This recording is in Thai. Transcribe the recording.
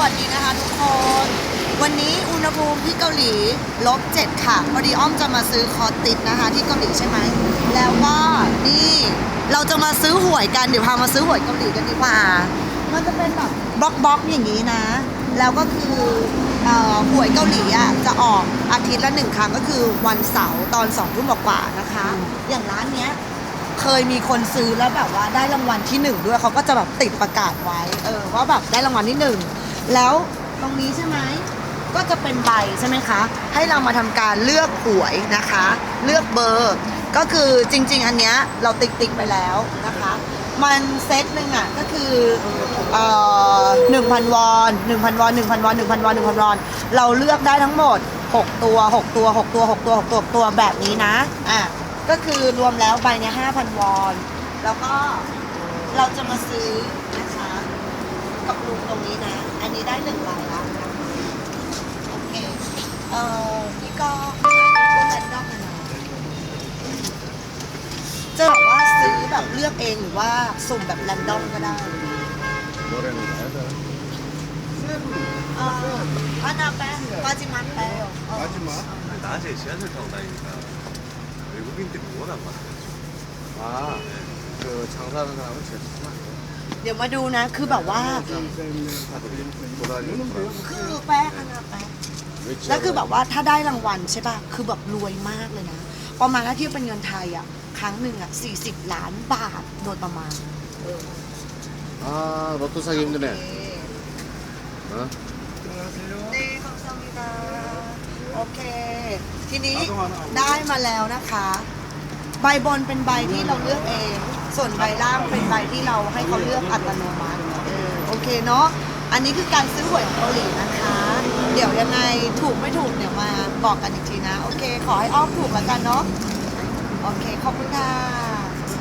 วัสดีนะคะทุกคน วันนี้อุณหภูมิที่เกาหลีลบเจ็ดค่ะพอดีอ้อมจะมาซื้อคอติดนะคะ ที่เกาหลีใช่ไหม แล้วก็นี่เราจะมาซื้อหวยกันเดี๋ยวพามาซื้อหวยเกาหลีกันดีกว่า มันจะเป็นแบบบล็อกบล็อกๆอย่างนี้นะ แล้วก็คือเอ่อหวยเกาหลีอะจะออกอาทิตย์ละหนึ่งครั้งก็คือวันเสาร์ตอนสองทุ่มกว่าๆนะคะ อย่างร้านเนี้ยเคยมีคนซื้อแล้วแบบว่าได้รางวัลที่หนึ่งด้วยเขาก็จะแบบติดประกาศไว้ เออว่าแบบได้รางวัลที่หนึ่ง แล้วตรงนี้ใช่ไหมก็จะเป็นใบใช่ไหมคะ ให้เรามาทำการเลือกหวยนะคะ เลือกเบอร์ ก็คือจริง ๆ อันเนี้ยเราติ๊กติ๊กไปแล้วนะคะ มันเซตหนึ่งอะก็คือเอ่อหนึ่งพันวอนหนึ่งพันวอนหนึ่งพันวอนหนึ่งพันวอนหนึ่งพันวอน เราเลือกได้ทั้งหมดหกตัวหกตัวหกตัวหกตัวหกตัว ตัวแบบนี้นะ อะ ก็คือรวมแล้วใบเนี้ยห้าพันวอน แล้วก็เราจะมาซื้อ นะคะ กับลุงตรงนี้นะ อันนี้ได้หนึ่งใบแล้วนะคะโอเค เอ่อพี่ก็ก็แรนดอมนะนะจะแบบว่าซื้อแบบเลือกเองหรือว่าสุ่มแบบแรนดอมก็ได้ 노래는 나야 돼. เอ่ออานาแป้งปาจิมันแป้ง 마지막. 낮에 지하철 타고 다니니까 외국인들이 워낙 많아요. 아, 그 장사하는 사람은 제일 많아. เดี๋ยวมาดูนะ คือแบบว่า 도라지. คือแป้งอานาแป้ง แล้วคือแบบว่าถ้าได้รางวัลใช่ป่ะ คือแบบรวยมากเลยนะ ประมาณถ้าเทียบเป็นเงินไทยอ่ะ ครั้งหนึ่งอ่ะ 40 ล้านบาทโดยประมาณ 아, 로또 사기 힘드네. 어? เน่ขอบคุณค่ะโอเค ทีนี้ได้มาแล้วนะคะ ใบบนเป็นใบที่เราเลือกเอง ส่วนใบล่างเป็นใบที่เราให้เขาเลือกอัตโนมัติเออโอเคเนาะอันนี้คือการซื้อหวยของเกาหลีนะคะ เดี๋ยวยังไงถูกไม่ถูกเดี๋ยวมาบอกกันอีกทีนะ โอเค ขอให้อ้อมถูกแล้วกันเนาะโอเค ขอบคุณค่ะ